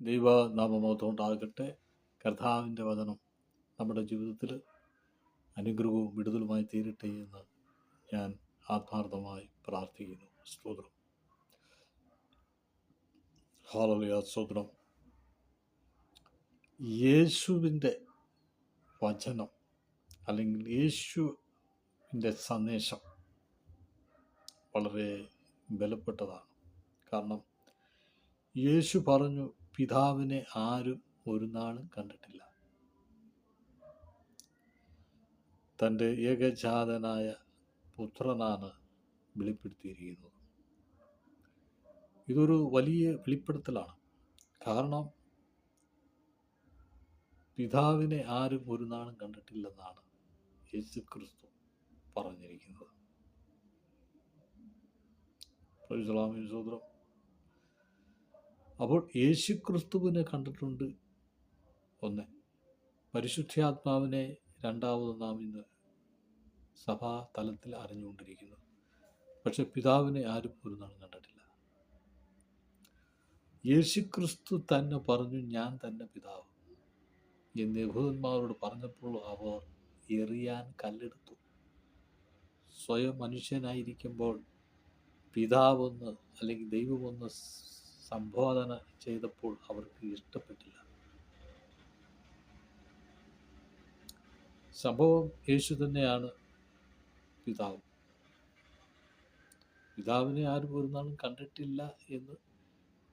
ദൈവനാമമഹത്വമുണ്ടാകട്ടെ കർത്താവിന്റെ വചനം നമ്മുടെ ജീവിതത്തിൽ അനുഗ്രഹവും വിടുതലുമായി തീരട്ടെ എന്ന് ഞാൻ ആത്മാർത്ഥമായി പ്രാർത്ഥിക്കുന്നു. സ്തോത്രം. ഹാലലിയ സ്തോത്രം. യേശുവിന്റെ വചനം അല്ലെങ്കിൽ യേശുവിന്റെ സന്ദേശം വളരെ ബലപ്പെട്ടതാണ്. കാരണം യേശു പറഞ്ഞു പിതാവിനെ ആരും ഒരു നാളും കണ്ടിട്ടില്ല. തന്റെ ഏകജാതനായ പുത്രനാണ് വെളിപ്പെടുത്തിയിരിക്കുന്നത്. ഇതൊരു വലിയ വെളിപ്പെടുത്തലാണ്. കാരണം പിതാവിനെ ആരും ഒരു നാളും കണ്ടിട്ടില്ലെന്നാണ് യേശു ക്രിസ്തു പറഞ്ഞിരിക്കുന്നത് സൂത്രം അപ്പോൾ യേശുക്രിസ്തുവിനെ കണ്ടിട്ടുണ്ട് ഒന്ന്. പരിശുദ്ധാത്മാവിനെ രണ്ടാമത് നാം ഇന്ന് സഭാ തലത്തിൽ അറിഞ്ഞുകൊണ്ടിരിക്കുന്നു. പക്ഷെ പിതാവിനെ ആരും ഒരു നാളും കണ്ടിട്ടില്ല. യേശുക്രിസ്തു തന്നെ പറഞ്ഞു ഞാൻ തന്നെ പിതാവ്. എന്ന് യഹൂദന്മാരോട് പറഞ്ഞപ്പോൾ അവർ എറിയാൻ കല്ലെടുത്തു. സ്വയം മനുഷ്യനായിരിക്കുമ്പോൾ പിതാവൊന്ന് അല്ലെങ്കിൽ ദൈവമൊന്ന് സംബോധന ചെയ്തപ്പോൾ അവർക്ക് ഇഷ്ടപ്പെട്ടില്ല. സംഭവം യേശു തന്നെയാണ് പിതാവ്. പിതാവിനെ ആരും ഒരു നാളും കണ്ടിട്ടില്ല എന്ന്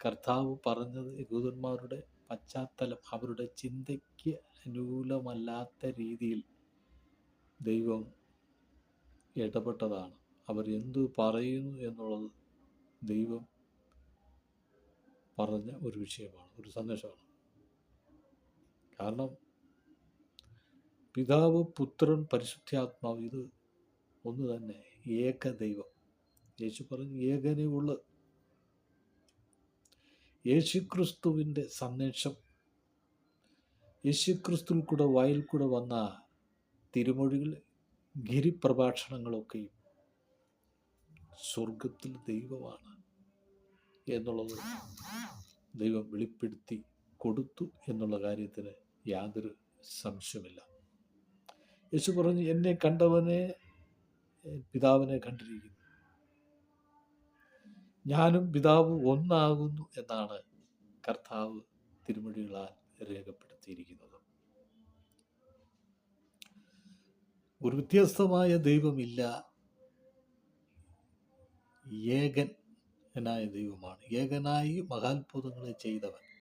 കർത്താവ് പറഞ്ഞത് യഹൂദന്മാരുടെ പശ്ചാത്തലം അവരുടെ ചിന്തയ്ക്ക് അനുകൂലമല്ലാത്ത രീതിയിൽ ദൈവം ഇടപെട്ടതാണ്. അവർ എന്തു പറയുന്നു എന്നുള്ളത് ദൈവം പറഞ്ഞ ഒരു വിഷയമാണ് ഒരു സന്ദേശമാണ്. കാരണം പിതാവ് പുത്രൻ പരിശുദ്ധാത്മാവ് ഇത് ഒന്ന് തന്നെ ഏക ദൈവം. യേശു പറഞ്ഞു ഏകനേ ഉള്ളു. യേശുക്രിസ്തുവിന്റെ സന്ദേശം യേശുക്രിസ്തുവിൽ കൂടെ വായിൽ കൂടെ വന്ന തിരുമൊഴികൾ ഗിരിപ്രഭാഷണങ്ങളൊക്കെയും സ്വർഗത്തിൽ ദൈവമാണ്. എന്നുള്ളത് ദൈവം വെളിപ്പെടുത്തി കൊടുത്തു എന്നുള്ള കാര്യത്തിന് യാതൊരു സംശയമില്ല യേശു പറഞ്ഞു എന്നെ കണ്ടവനെ പിതാവിനെ കണ്ടിരിക്കുന്നു. ഞാനും പിതാവ് ഒന്നാകുന്നു എന്നാണ് കർത്താവ് തിരുമൊഴികളാൽ രേഖപ്പെടുത്തിയിരിക്കുന്നത്. ഒരു വ്യത്യസ്തമായ ദൈവമില്ല. ഏകൻ എന്നായ ദൈവമാണ് ഏകനായി മഹാത്ഭുതങ്ങളെ ചെയ്തവൻ